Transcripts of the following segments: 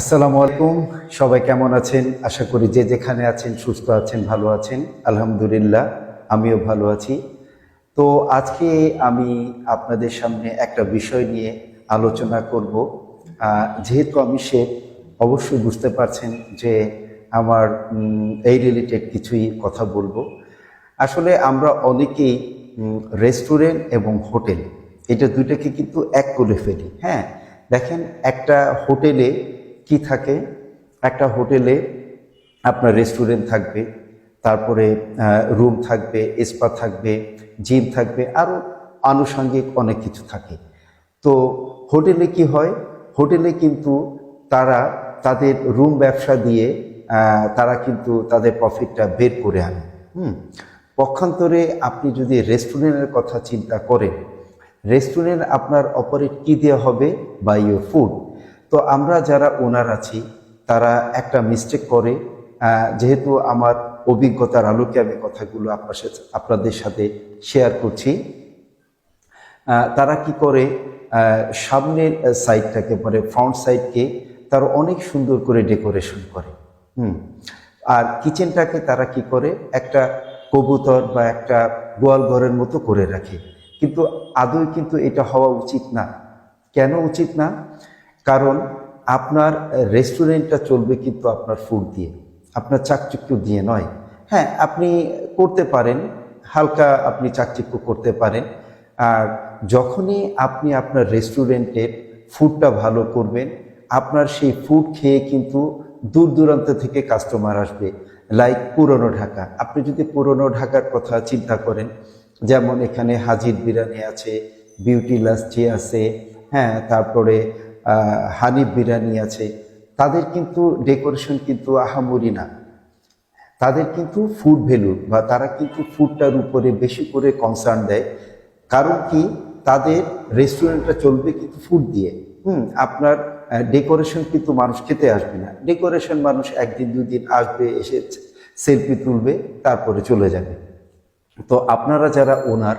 আসসালামু আলাইকুম। সবাই কেমন আছেন? আশা করি যে যেখানে আছেন সুস্থ আছেন, ভালো আছেন। আলহামদুলিল্লাহ, আমিও ভালো আছি। তো আজকে আমি আপনাদের সামনে একটা বিষয় নিয়ে আলোচনা করব। যেহেতু আমি সে অবশ্যই বুঝতে পারছেন যে আমার এই রিলেটেড কিছুই কথা বলব। আসলে আমরা অনেকেই রেস্টুরেন্ট এবং হোটেল এটা দুইটাকে কিন্তু এক করে ফেলি হ্যাঁ? দেখেন, একটা হোটেলে কি থাকে? একটা হোটেলে আপনার রেস্টুরেন্ট থাকবে, তারপরে রুম থাকবে, স্পা থাকবে, জিম থাকবে আরও আনুষঙ্গিক অনেক কিছু থাকে। তো হোটেলে কি হয়? হোটেলে কিন্তু তারা তাদের রুম ব্যবসা দিয়ে তারা কিন্তু তাদের প্রফিটটা বের করে আনে। হুম? পক্ষান্তরে আপনি যদি রেস্টুরেন্টের কথা চিন্তা করেন, রেস্টুরেন্ট আপনার অপারেট কি দেওয়া হবে? বাই ইউর ফুড তো আমরা যারা ওনার আছি, তারা একটা মিস্টেক করে যেহেতু আমার অভিজ্ঞতার আলোকে আমি কথাগুলো আপনার সাথে, আপনাদের সাথে শেয়ার করছি। তারা কি করে সামনের সাইডটাকে মানে ফ্রন্ট সাইডকে তারা অনেক সুন্দর করে ডেকোরেশন করে, হুম? আর কিচেনটাকে তারা কি করে, একটা কবুতর বা একটা গোয়াল ঘরের মতো করে রাখে। কিন্তু আদৌ কিন্তু এটা হওয়া উচিত না। কেন উচিত না? কারণ আপনার রেস্টুরেন্টটা চলবে কিন্তু আপনার ফুড দিয়ে, আপনার চাকচিক্য দিয়ে নয়। হ্যাঁ আপনি করতে পারেন, হালকা আপনি চাকচিক্য করতে পারেন। আর যখনই আপনি আপনার রেস্টুরেন্টের ফুডটা ভালো করবেন, আপনার সেই ফুড খেয়ে কিন্তু দূর দূরান্ত থেকে কাস্টমার আসবে লাইক পুরনো ঢাকা। আপনি যদি পুরনো ঢাকার কথা চিন্তা করেন, যেমন এখানে হাজির বিরিয়ানি আছে বিউটি লাসচি আছে হ্যাঁ তারপরে হানিফ বিরিয়ানি আছে। তাদের কিন্তু ডেকোরেশন কিন্তু আহামরি না। তাদের কিন্তু ফুড ভ্যালু বা তারা কিন্তু ফুডটার উপরে বেশি করে কনসার্ন দেয়। কারণ কি? তাদের রেস্টুরেন্টটা চলবে কিন্তু ফুড দিয়ে। হুম, আপনার ডেকোরেশন কিন্তু মানুষ খেতে আসবে না। ডেকোরেশন মানুষ একদিন দুই দিন আসবে, এসে সেলফি তুলবে, তারপরে চলে যাবে। তো আপনারা যারা ওনার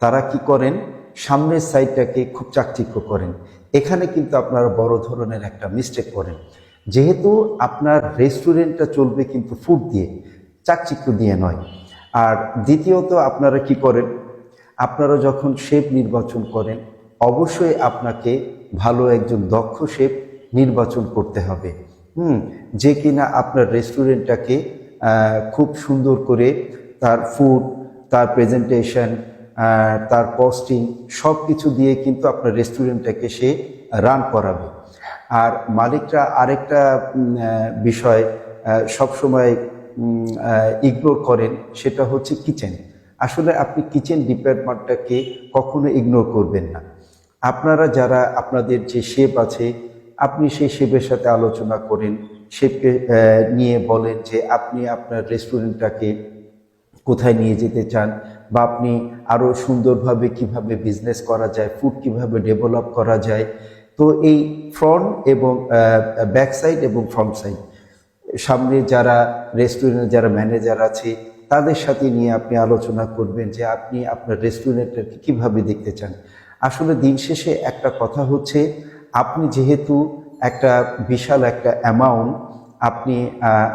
তারা কি করেন? সামনের সাইডটাকে খুব চাকচিক্য করেন। এখানে কিন্তু আপনারা বড় ধরনের একটা মিস্টেক করেন। যেহেতু আপনার রেস্টুরেন্টটা চলবে কিন্তু ফুড দিয়ে, চাকচিক্য দিয়ে নয়। আর দ্বিতীয়ত আপনারা কি করেন? আপনারা যখন শেপ নির্বাচন করেন, অবশ্যই আপনাকে ভালো একজন দক্ষ শেপ নির্বাচন করতে হবে। হুম, যে কিনা আপনার রেস্টুরেন্টটাকে খুব সুন্দর করে তার ফুড তার প্রেজেন্টেশন তার কস্টিং সব কিছু দিয়ে কিন্তু আপনার রেস্টুরেন্টটাকে সে রান করাবে। আর মালিকরা আরেকটা বিষয় সবসময় ইগনোর করেন, সেটা হচ্ছে কিচেন আসলে আপনি কিচেন ডিপার্টমেন্টটাকে কখনো ইগনোর করবেন না। আপনারা যারা আপনাদের যে শেপ আছে, আপনি সেই শেপের সাথে আলোচনা করেন শেপকে নিয়ে বলেন যে আপনি আপনার রেস্টুরেন্টটাকে কোথায় নিয়ে যেতে চান বা আপনি আরও সুন্দরভাবে কীভাবে বিজনেস করা যায় ফুড কীভাবে ডেভেলপ করা যায়, তো এই ফ্রন্ট এবং ব্যাক সাইড এবং ফ্রন্ট সাইড সামনে যারা রেস্টুরেন্টের যারা ম্যানেজার আছে, তাদের সাথে নিয়ে আপনি আলোচনা করবেন যে আপনি আপনার রেস্টুরেন্টটাকে কীভাবে দেখতে চান। আসলে দিন শেষে একটা কথা হচ্ছে, আপনি যেহেতু একটা বিশাল একটা অ্যামাউন্ট আপনি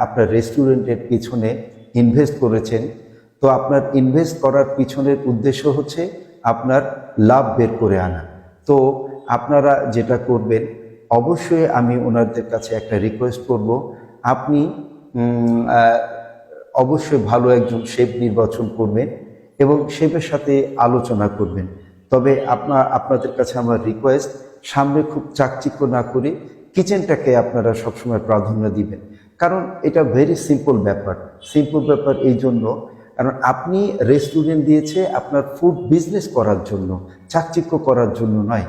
আপনার রেস্টুরেন্টের পিছনে ইনভেস্ট করেছেন তো আপনার ইনভেস্ট করার পিছনের উদ্দেশ্য হচ্ছে আপনার লাভ বের করে আনা। তো আপনারা যেটা করবেন, অবশ্যই আমি ওনাদের কাছে একটা রিকোয়েস্ট করব, আপনি অবশ্যই ভালো একজন শেফ নির্বাচন করবেন এবং শেফের সাথে আলোচনা করবেন। তবে আপনার আপনাদের কাছে আমার রিকোয়েস্ট সামনে খুব চাকচিক্য না করে কিচেনটাকে আপনারা সবসময় প্রাধান্য দিবেন। কারণ এটা ভেরি সিম্পল ব্যাপার। সিম্পল ব্যাপার এই জন্য কারণ আপনি রেস্টুরেন্ট দিয়েছে আপনার ফুড বিজনেস করার জন্য চাকচিক্য করার জন্য নয়।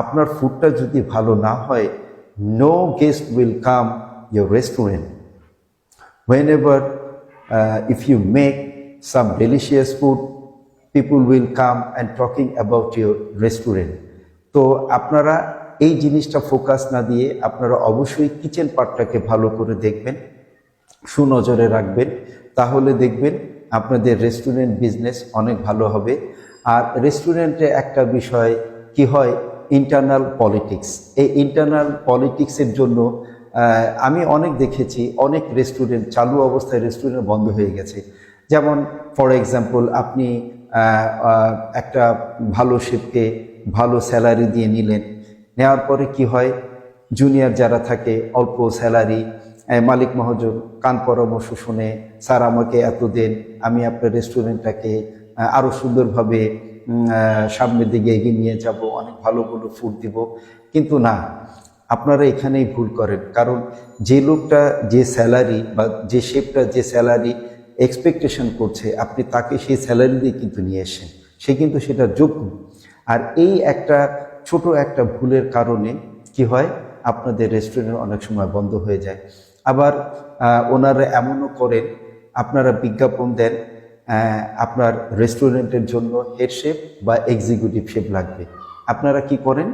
আপনার ফুডটা যদি ভালো না হয় no guest will come your restaurant whenever uh, if you make some delicious food people will come and talking about your restaurant. তো আপনারা এই জিনিসটা ফোকাস না দিয়ে আপনারা অবশ্যই কিচেন পার্টটাকে ভালো করে দেখবেন সুনজরে রাখবেন। তাহলে দেখবেন আপনাদের রেস্টুরেন্ট বিজনেস অনেক ভালো হবে। আর রেস্টুরেন্টে একটা বিষয় কি হয়? ইন্টারনাল পলিটিক্স এই ইন্টারনাল পলিটিক্সের জন্য আমি অনেক দেখেছি, অনেক রেস্টুরেন্ট চালু অবস্থায় রেস্টুরেন্ট বন্ধ হয়ে গেছে। যেমন ফর এক্সাম্পল আপনি একটা ভালো শেফকে ভালো স্যালারি দিয়ে নিলেন। নেওয়ার পরে কি হয়? জুনিয়র যারা থাকে, অল্প স্যালারি মালিক মহাজন কান পরামর্শ শুনে স্যার আমাকে এতদিন আমি আপনার রেস্টুরেন্টটাকে আরও সুন্দরভাবে সামনের দিকে এগিয়ে নিয়ে যাব, অনেক ভালো ভালো ফুড দিব। কিন্তু না, আপনারা এখানেই ভুল করেন। কারণ যে লোকটা যে স্যালারি বা যে শেফটা যে স্যালারি এক্সপেকটেশন করছে, আপনি তাকে সেই স্যালারি দিয়ে কিন্তু নিয়ে এসেন সে কিন্তু সেটা যোগ্য। আর এই একটা ছোট একটা ভুলের কারণে কি হয়? আপনাদের রেস্টুরেন্ট অনেক সময় বন্ধ হয়ে যায়। আবার ওনারা এমনও করেন, আপনারা বিজ্ঞাপন দেন আপনার রেস্টুরেন্টের জন্য হেড শেফ বা এক্সিকিউটিভ শেফ লাগবে। আপনারা কি করেন?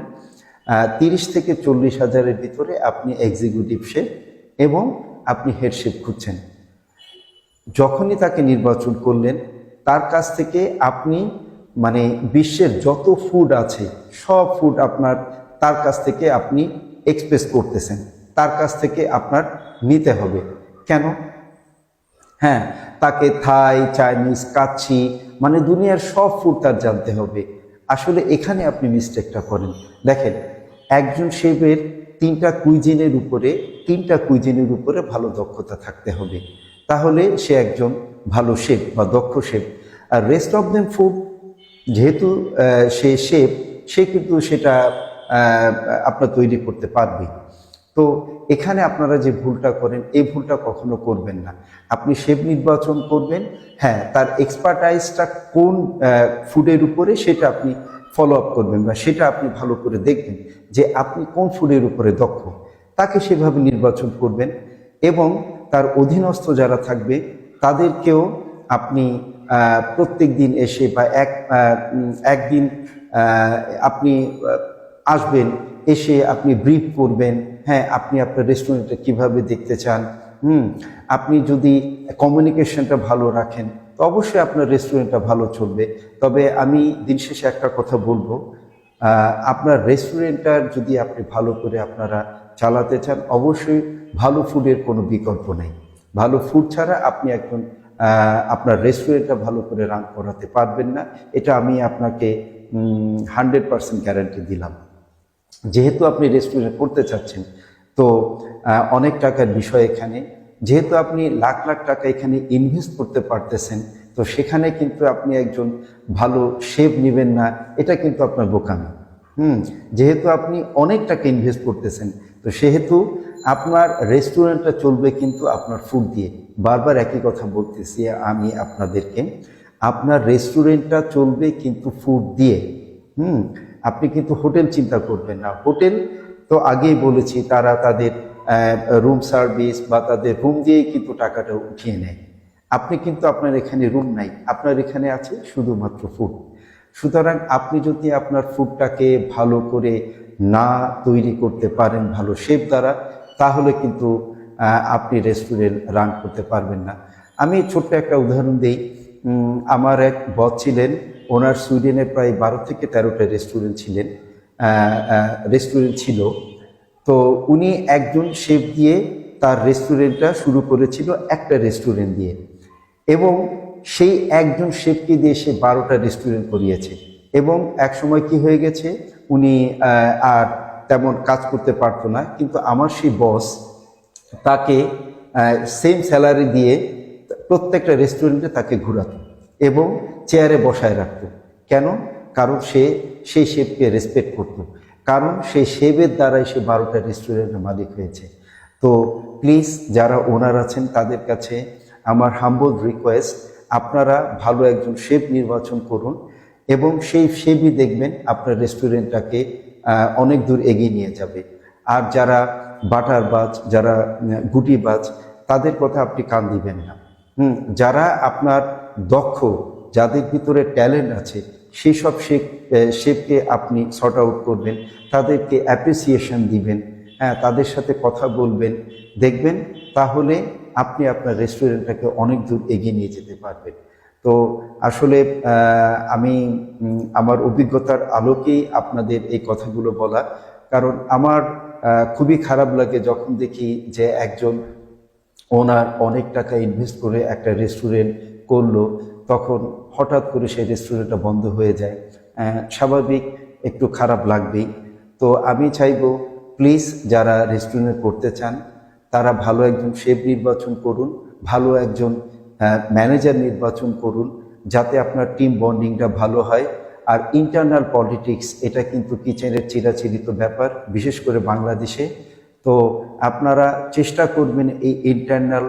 তিরিশ থেকে চল্লিশ হাজারের ভিতরে আপনি এক্সিকিউটিভ শেফ এবং আপনি হেড শেফ খুঁজছেন। যখনই তাকে নির্বাচন করলেন, তার কাছ থেকে আপনি মানে বিশ্বের যত ফুড আছে, সব ফুড আপনার, তার কাছ থেকে আপনি এক্সপ্রেস করতেছেন। তার কাছ থেকে আপনার নিতে হবে। কেন? হ্যাঁ তাকে থাই, চাইনিজ কাচ্ছি মানে দুনিয়ার সব ফুড তার জানতে হবে। আসলে এখানে আপনি মিস্টেকটা করেন। দেখেন, একজন শেফের তিনটা কুইজিনের উপরে, তিনটা কুইজিনের উপরে ভালো দক্ষতা থাকতে হবে। তাহলে সে একজন ভালো শেফ বা দক্ষ শেফ আর রেস্ট অফ দেম ফুড যেহেতু সে শেফ সে কিন্তু সেটা আপনার তৈরি করতে পারবে। তো এখানে আপনারা যে ভুলটা করেন, এই ভুলটা কখনো করবেন না। আপনি শেফ নির্বাচন করবেন হ্যাঁ তার এক্সপার্টাইজটা কোন ফুডের উপরে সেটা আপনি ফলো আপ করবেন বা সেটা আপনি ভালো করে দেখবেন যে আপনি কোন ফুডের উপরে দক্ষ। তাকে সেভাবে নির্বাচন করবেন এবং তার অধীনস্থ যারা থাকবে, তাদেরকেও আপনি প্রত্যেক দিন এসে বা এক একদিন আপনি আসবেন, এসে আপনি ব্রিফ করবেন হ্যাঁ আপনি আপনার রেস্টুরেন্টটা কীভাবে দেখতে চান? হুম, আপনি যদি কমিউনিকেশনটা ভালো রাখেন, তো অবশ্যই আপনার রেস্টুরেন্টটা ভালো চলবে। তবে আমি দিন শেষে একটা কথা বলব আপনার রেস্টুরেন্টটার যদি আপনি ভালো করে আপনারা চালাতে চান, অবশ্যই ভালো ফুডের কোনো বিকল্প নেই। ভালো ফুড ছাড়া আপনি একজন আপনার রেস্টুরেন্টটা ভালো করে রান করাতে পারবেন না। এটা আমি আপনাকে হান্ড্রেড পার্সেন্ট গ্যারান্টি দিলাম। যেহেতু আপনি রেস্টুরেন্ট করতে চাচ্ছেন, তো অনেক টাকার বিষয় এখানে। যেহেতু আপনি লাখ লাখ টাকা এখানে ইনভেস্ট করতে পারতেছেন, তো সেখানে কিন্তু আপনি একজন ভালো শেপ নেবেন না, এটা কিন্তু আপনার বোকামি। হুম, যেহেতু আপনি অনেক টাকা ইনভেস্ট করতেছেন, তো সেহেতু আপনার রেস্টুরেন্টটা চলবে কিন্তু আপনার ফুড দিয়ে। বারবার একই কথা বলতেছি আমি আপনাদেরকে, আপনার রেস্টুরেন্টটা চলবে কিন্তু ফুড দিয়ে। হুম আপনি কিন্তু হোটেল চিন্তা করবেন না। হোটেল তো আগেই বলেছি, তারা তাদের রুম সার্ভিস বা তাদের রুম দিয়েই কিন্তু টাকাটা উঠিয়ে নেয়। আপনি কিন্তু আপনার এখানে রুম নাই, আপনার এখানে আছে শুধুমাত্র ফুড সুতরাং আপনি যদি আপনার ফুডটাকে ভালো করে না তৈরি করতে পারেন, ভালো শেপ দ্বারা, তাহলে কিন্তু আপনি রেস্টুরেন্ট রান করতে পারবেন না। আমি ছোট্ট একটা উদাহরণ দিই। আমার এক বস ছিলেন ওনার সুইডেনে প্রায় বারো থেকে তেরোটা রেস্টুরেন্ট ছিলেন রেস্টুরেন্ট ছিল। তো উনি একজন শেফ দিয়ে তার রেস্টুরেন্টটা শুরু করেছিল একটা রেস্টুরেন্ট দিয়ে। এবং সেই একজন শেফকে দিয়ে সে বারোটা রেস্টুরেন্ট করিয়েছে। এবং এক সময় কি হয়ে গেছে, উনি আর তেমন কাজ করতে পারতো না। কিন্তু আমার সেই বস তাকে সেম স্যালারি দিয়ে প্রত্যেকটা রেস্টুরেন্টে তাকে ঘোরাতো। এবং চেয়ারে বসায় রাখত। কেন? কারণ সে সেই শেফকে রেসপেক্ট করতো। কারণ সেই শেফের দ্বারাই সে বারোটা রেস্টুরেন্টের মালিক হয়েছে। তো প্লিজ যারা ওনার আছেন, তাদের কাছে আমার হাম্বল রিকোয়েস্ট আপনারা ভালো একজন শেফ নির্বাচন করুন এবং সেই শেফই দেখবেন আপনার রেস্টুরেন্টটাকে অনেক দূর এগিয়ে নিয়ে যাবে। আর যারা বাটার বাজ যারা গুটি বাজ তাদের কথা আপনি কান দিবেন না। হুম, যারা আপনার দক্ষ, যাদের ভিতরে ট্যালেন্ট আছে সেই সব শেফ শেফকে আপনি শর্ট আউট করবেন, তাদেরকে অ্যাপ্রিসিয়েশন দিবেন হ্যাঁ তাদের সাথে কথা বলবেন, দেখবেন তাহলে আপনি আপনার রেস্টুরেন্টটাকে অনেক দূর এগিয়ে নিয়ে যেতে পারবেন। তো আসলে আমি আমার অভিজ্ঞতার আলোকেই আপনাদের এই কথাগুলো বলা, কারণ আমার খুবই খারাপ লাগে যখন দেখি যে একজন ওনার অনেক টাকা ইনভেস্ট করে একটা রেস্টুরেন্ট করল, তখন হঠাৎ করে সেই রেস্টুরেন্টটা বন্ধ হয়ে যায়। স্বাভাবিক, একটু খারাপ লাগবেই। তো আমি চাইব প্লিজ যারা রেস্টুরেন্ট করতে চান, তারা ভালো একজন শেফ নির্বাচন করুন, ভালো একজন ম্যানেজার নির্বাচন করুন, যাতে আপনার টিম বন্ডিংটা ভালো হয়। আর ইন্টারনাল পলিটিক্স এটা কিন্তু কিচেনের চিরাচরিত ব্যাপার, বিশেষ করে বাংলাদেশে। তো আপনারা চেষ্টা করবেন এই ইন্টারনাল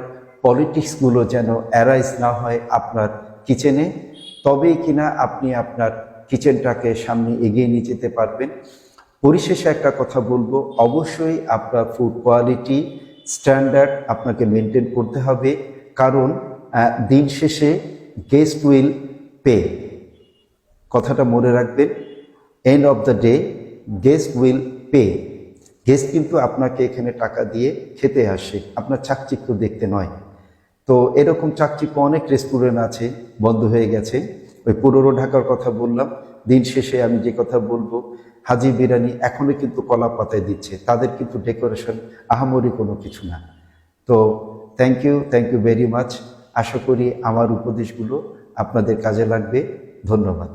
পলিটিক্সগুলো যেন অ্যারাইজ না হয় আপনার কিচেনে, তবেই কিনা আপনি আপনার কিচেনটাকে সামনে এগিয়ে নিয়ে যেতে পারবেন। পরিশেষে একটা কথা বলব, অবশ্যই আপনার ফুড কোয়ালিটি স্ট্যান্ডার্ড আপনাকে মেনটেন করতে হবে। কারণ দিন শেষে গেস্ট উইল পে। কথাটা মনে রাখবেন, end of the day guest will pay. Guest কিন্তু আপনাকে এখানে টাকা দিয়ে খেতে আসে, আপনার চাকচিক্য দেখতে নয়। তো এরকম চাকচিক্য অনেক রেস্টুরেন্ট আছে, বন্ধ হয়ে গেছে। ওই পুরোনো ঢাকার কথা বললাম। দিন শেষে আমি যে কথা বলব, হাজি বিরানি এখনও কিন্তু কলা পাতায় দিচ্ছে। তাদের কিন্তু ডেকোরেশন আহামরি কোনো কিছু না। তো thank you thank you very much আশা করি আমার উপদেশগুলো আপনাদের কাজে লাগবে। ধন্যবাদ।